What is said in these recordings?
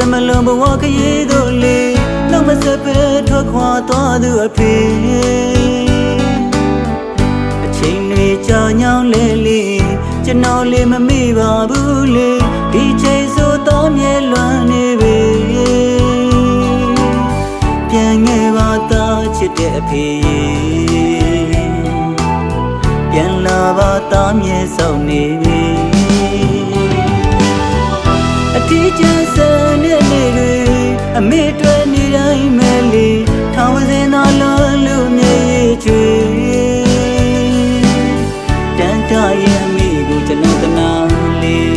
လာပါအဝေးကအဖေတမလွန်ဘဝခရီးတို့လေနောက်မစပ်ပဲထွက်ခွာသွားသူအဖေအချိန်တွေကြာညောင်းလဲလေကျွန်တော်လေးမမေ့ပါဘူးလေဒီချိန်ဆိုတော့မြဲလွမ်းနေပေပြန်ငယ်ပါသားချစ်တဲ့အဖေပြန်လာပါသားမြဲဆောင်နေပြီအတီးကျန်စံတဲ့နေတွေ အမေတွေ့နေတိုင်းမဲလေးထောင်စင်သာလုံးလို့မြေချွေတန်တရဲ့အမေကိုကျွန်တော်တနာလေး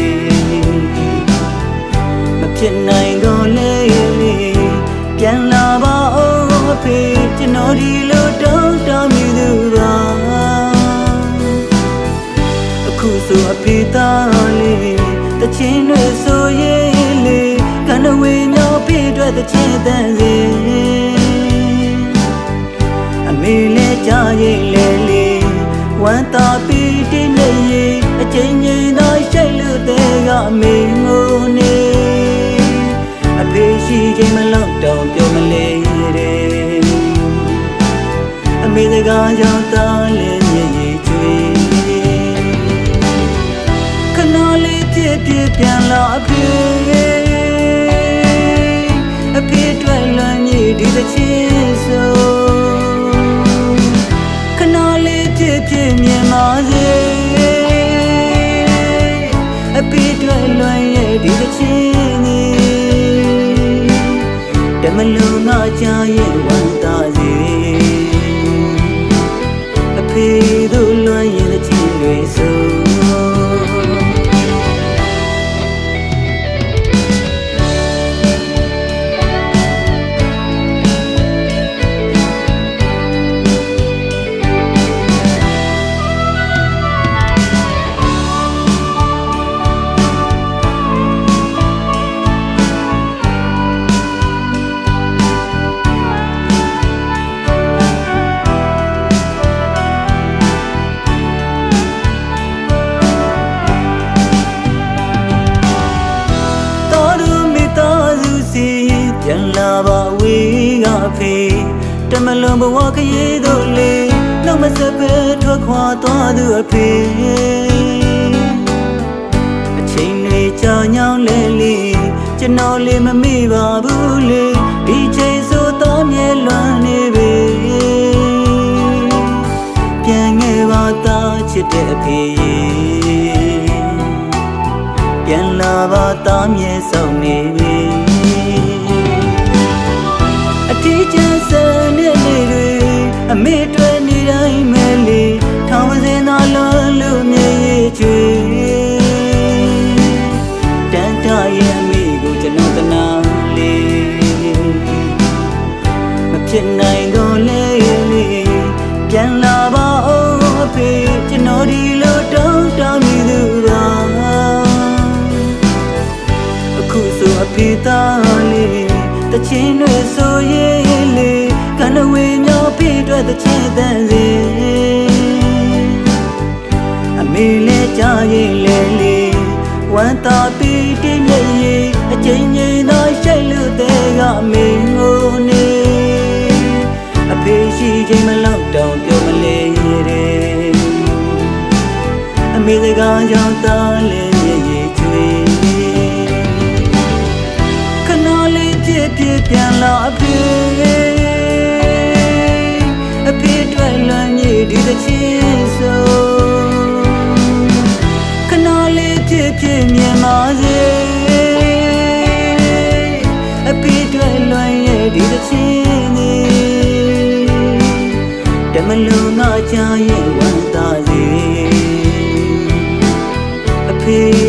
မဖြစ်နိုင်တော့လေပြန်လာပါအောင်အဖေကျွန်တော်ဒီလို တွက်တချင်းတန်စေအမေလေးကြားရင်လေလေဝမ်းသာပြီးတင်းနေရင်အချင်းချင်းသာရှိတ်လို့တဲ့ကအမေငိုနေအဖေရှိချိန်မလောက်တော့ပြောမလဲတဲ့အမေစကားကြောင့်တား လုံး တမလွန်ဘဝခရီးတို့လေနောက်မစပ်ပဲထွက်ခွာသွားသူအဖေအချိန်တွေကြာညောင်းလဲလေကျွန်တော်လေးမမေ့ပါဘူးလေဒီချိန်ဆိုတော့မြဲလွမ်းနေပေပြန်ငယ်ပါသားချစ်တဲ့အဖေပြန်လာပါသားမြဲဆောင်နေပြီ တွေ့နေတိုင်းမဲလေးထောင်စင်သာလုံးလို့မြေချွေတန်တရဲ့အမေကိုကျွန်တော်တနာလေးမဖြစ်နိုင်တော့လေပြန်လာပါအောင်အဖေကျွန်တော်ဒီလိုတောင်းတမိသူပါအခုဆိုအဖေသားလေးတချင်းတွေဆိုရင်လေကနဝေမြောက်ဖေအ တွက်တချင်းတန်စေအမေလေးကြားရင်လေလေဝမ်းသာပြီးတင်းနေရင်အချင်းချင်းသာရှိတ်လို့တဲ့ကအမေငိုနေအဖေရှိချိန်မလောက်တော့ပြောမလဲတဲ့အမေစကားကြောင့်တားလဲ လေးပြည့်ပြည့်မြင်ပါစေအဖေတွေ့လွန်ရဲ့ဒီတစ်ချင်းကြီးတမလုံးငါချရဲ့ဝန်သားစီအဖေ